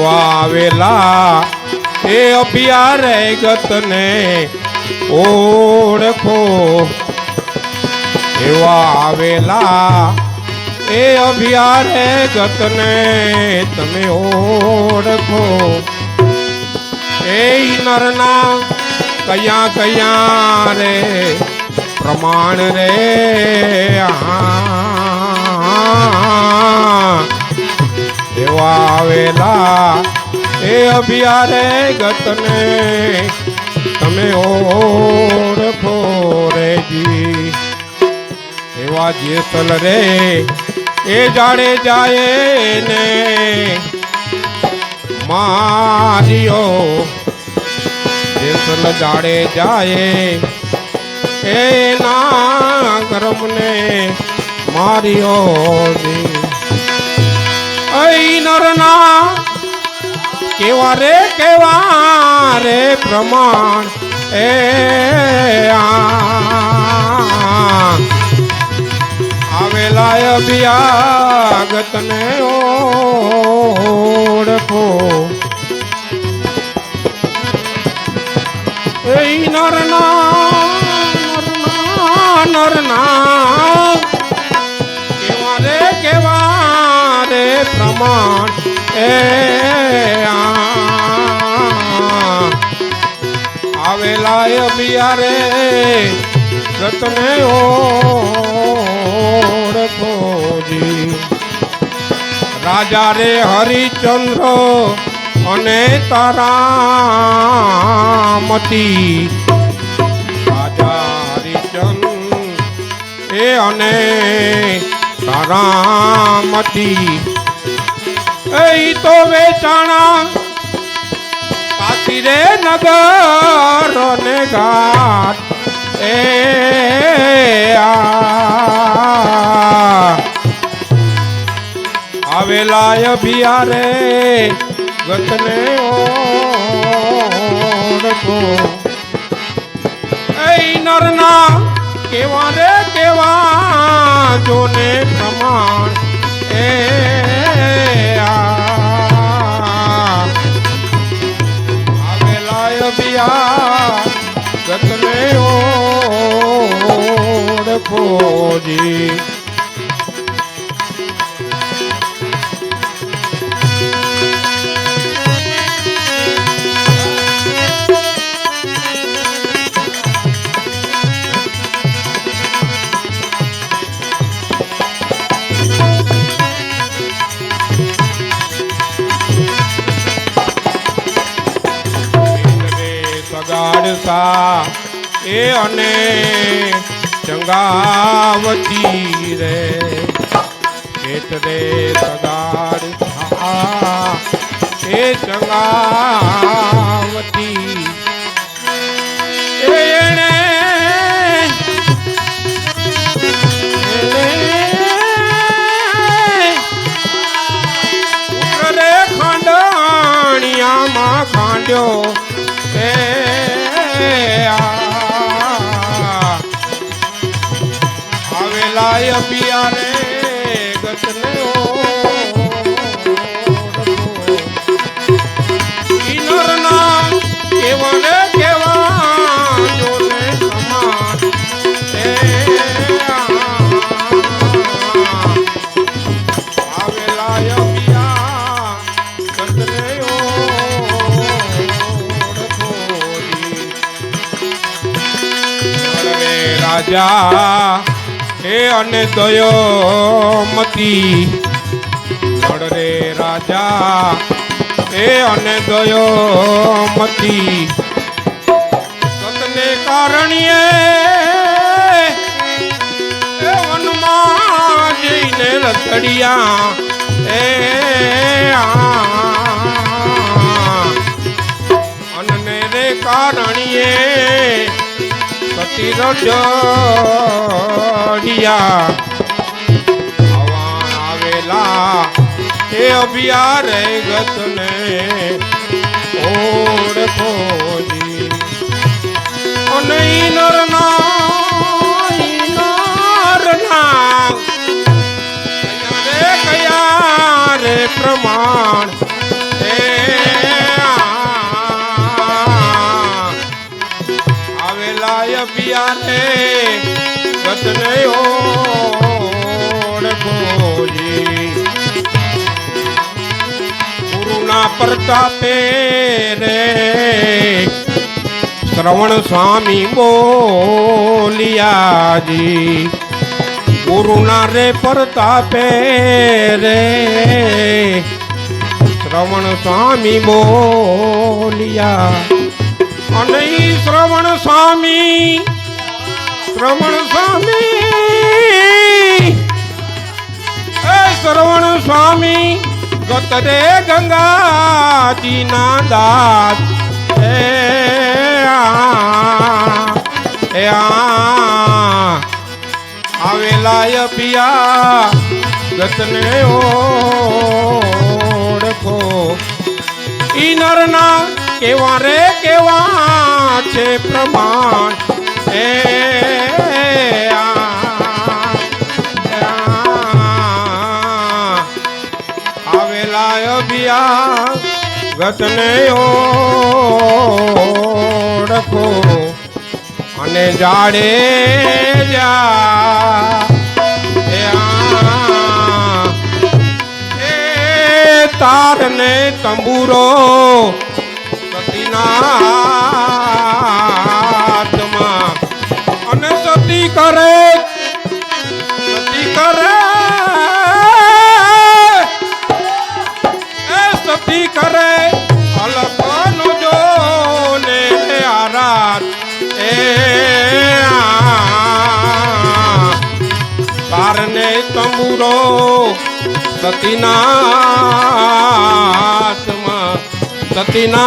એવા આવેલા. એ અભિયારે ગતને ઓળખો. એવા આવેલા. એ અભિયારે ગતને તમે ઓળખો. એ નરના કયા કયા રે? પ્રમાણ રે. આ આવેલા એ અભિયારે ગતને તમે ઓળખો રેજી એવા જેસલ રે, એ જાડે જાય ને મારિયો જેસલ જાડે જાય એના ગરમને માર્યો જી. કોઈ નરના કેવા રે કેવા રે પ્રમાણ? એ આવેલા અભિયાગતને ઓળખો. એ નરના નરના નરના પ્રમાણ એ. આવેલા એ બિયારે ઓળખો ઓળખોજી રાજા રે હરિચંદ્ર અને તારામતી રાજા હરિચંદ્ર એ અને તારામતી તો વેચાણા. પાછી રે નગર ને ઘાટ. એ આવેલા અભિયારે ગતને ઓળખો. એ નરના કેવા રે કેવા, જોને પ્રમાણ. ઓળખો જી રે સગાડસા એ અને ચંગાવતી રે ખેત રે સગાડસા એ ચંગાવતી એણે એણે આવેલા પિયારે ગતને ઓળખો. ઈ નરના કેવા જોને સમાન આવેલા અભિયા ગતને રાજા હે અને દયોમતી લડ રે રાજા હે અને દયોમતી સતને કારણીએ વનમાં જઈને રતડિયા સતી ડોડિયા આવા આવેલા એ અભિયારે ગતને ઓળખો ઈ નરના અભિયા રે ગતને ઓળખોજી ગુરુના પ્રતાપે રે શ્રવણ સ્વામી બોલિયાજી. ગુરુના રે પ્રતાપે રે શ્રવણ સ્વામી બોલિયા. અને શ્રવણ સ્વામી શ્રવણ સ્વામી. એ શ્રવણ સ્વામી ગતરે ગંગાજી ના દાસ એ આવેલા અભિયા ગતને ઓળખો. ઈ નરના કેવા રે, કેવા છે પ્રમાણ? એ આવેલા અભિયા ગતને ઓળખો અને જાડે જા. તારને તંબુરો સતીનાથમાં અને સતી કરે સતી કરે. એ સતી કરે, અલપનો જો ને આરાત એ આ. કારને તંબુરો સતીનાથમાં સતીના